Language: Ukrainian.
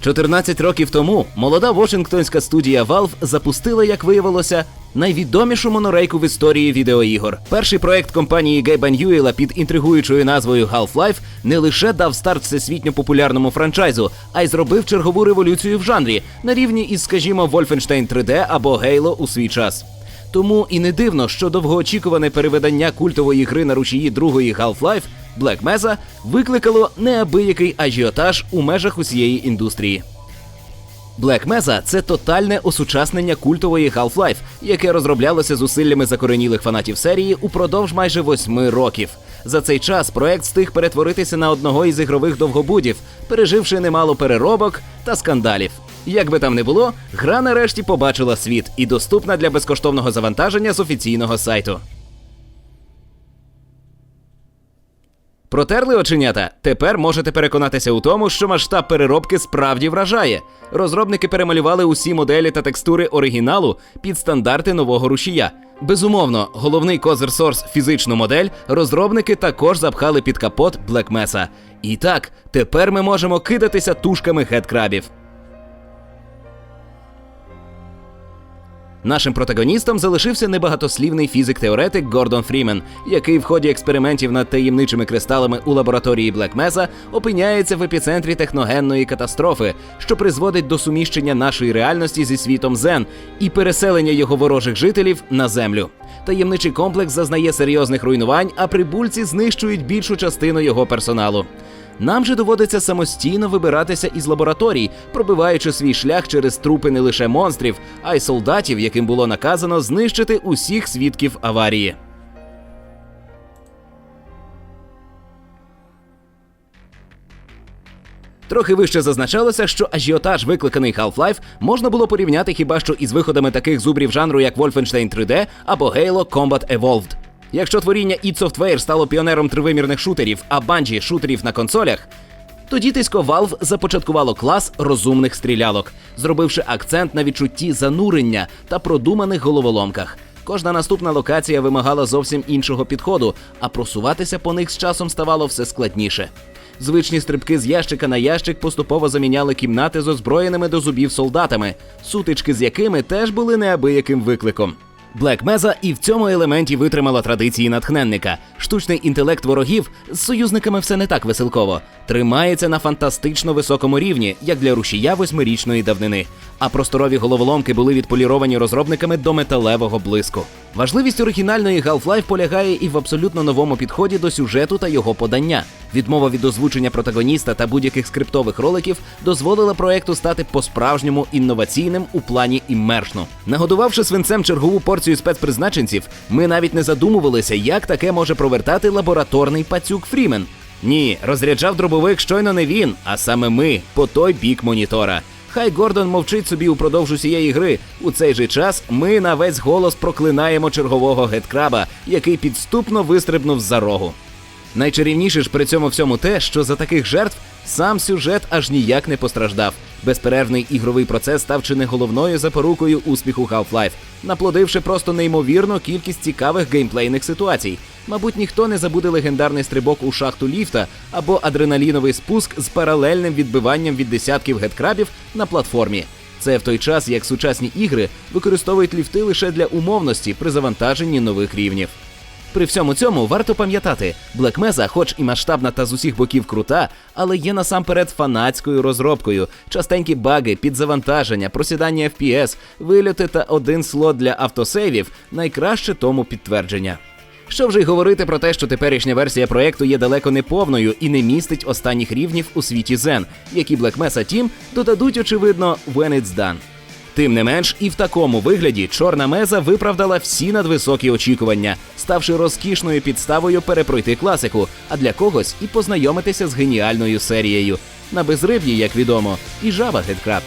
14 років тому молода Вашингтонська студія Valve запустила, як виявилося, найвідомішу монорейку в історії відеоігор. Перший проект компанії Гейба Ньюіла під інтригуючою назвою Half-Life не лише дав старт всесвітньо популярному франчайзу, а й зробив чергову революцію в жанрі на рівні із, скажімо, Wolfenstein 3D або Halo у свій час. Тому і не дивно, що довгоочікуване переведення культової гри на рушії другої Half-Life Black Mesa викликало неабиякий ажіотаж у межах усієї індустрії. Black Mesa – це тотальне осучаснення культової Half-Life, яке розроблялося зусиллями закоренілих фанатів серії упродовж майже восьми років. За цей час проект встиг перетворитися на одного із ігрових довгобудів, переживши немало переробок та скандалів. Як би там не було, гра нарешті побачила світ і доступна для безкоштовного завантаження з офіційного сайту. Протерли оченята. Тепер можете переконатися у тому, що масштаб переробки справді вражає. Розробники перемалювали усі моделі та текстури оригіналу під стандарти нового рушія. Безумовно, головний козир Source фізичну модель розробники також запхали під капот Black Mesa. І так, тепер ми можемо кидатися тушками хедкрабів. Нашим протагоністом залишився небагатослівний фізик-теоретик Гордон Фрімен, який в ході експериментів над таємничими кристалами у лабораторії Блек Меса опиняється в епіцентрі техногенної катастрофи, що призводить до суміщення нашої реальності зі світом Зен і переселення його ворожих жителів на землю. Таємничий комплекс зазнає серйозних руйнувань, а прибульці знищують більшу частину його персоналу. Нам же доводиться самостійно вибиратися із лабораторій, пробиваючи свій шлях через трупи не лише монстрів, а й солдатів, яким було наказано знищити усіх свідків аварії. Трохи вище зазначалося, що ажіотаж, викликаний Half-Life, можна було порівняти хіба що із виходами таких зубрів жанру, як Wolfenstein 3D або Halo Combat Evolved. Якщо творіння id Software стало піонером тривимірних шутерів, а Bungie – шутерів на консолях, то дітисько Valve започаткувало клас розумних стрілялок, зробивши акцент на відчутті занурення та продуманих головоломках. Кожна наступна локація вимагала зовсім іншого підходу, а просуватися по них з часом ставало все складніше. Звичні стрибки з ящика на ящик поступово заміняли кімнати з озброєними до зубів солдатами, сутички з якими теж були неабияким викликом. Black Mesa і в цьому елементі витримала традиції натхненника. Штучний інтелект ворогів з союзниками все не так веселково. Тримається на фантастично високому рівні, як для рушія восьмирічної давнини. А просторові головоломки були відполіровані розробниками до металевого блиску. Важливість оригінальної Half-Life полягає і в абсолютно новому підході до сюжету та його подання. Відмова від озвучення протагоніста та будь-яких скриптових роликів дозволила проекту стати по-справжньому інноваційним у плані іммершну. Нагодувавши свинцем чергову порцію спецпризначенців, ми навіть не задумувалися, як таке може провертати лабораторний пацюк Фрімен. Ні, розряджав дробовик щойно не він, а саме ми по той бік монітора. Хай Гордон мовчить собі упродовж усієї гри. У цей же час ми на весь голос проклинаємо чергового геткраба, який підступно вистрибнув за рогу. Найчарівніше ж при цьому всьому те, що за таких жертв сам сюжет аж ніяк не постраждав. Безперервний ігровий процес став чи не головною запорукою успіху Half-Life, наплодивши просто неймовірну кількість цікавих геймплейних ситуацій. Мабуть, ніхто не забуде легендарний стрибок у шахту ліфта або адреналіновий спуск з паралельним відбиванням від десятків геткрабів на платформі. Це в той час, як сучасні ігри використовують ліфти лише для умовності при завантаженні нових рівнів. При всьому цьому варто пам'ятати, Black Mesa, хоч і масштабна та з усіх боків крута, але є насамперед фанатською розробкою. Частенькі баги, підзавантаження, просідання FPS, вильоти та один слот для автосейвів найкраще тому підтвердження. Що вже й говорити про те, що теперішня версія проекту є далеко не повною і не містить останніх рівнів у світі Zen, які Black Mesa Team додадуть, очевидно, when it's done. Тим не менш, і в такому вигляді чорна меза виправдала всі надвисокі очікування, ставши розкішною підставою перепройти класику, а для когось і познайомитися з геніальною серією. На безриб'ї, як відомо, і жаба геткраб.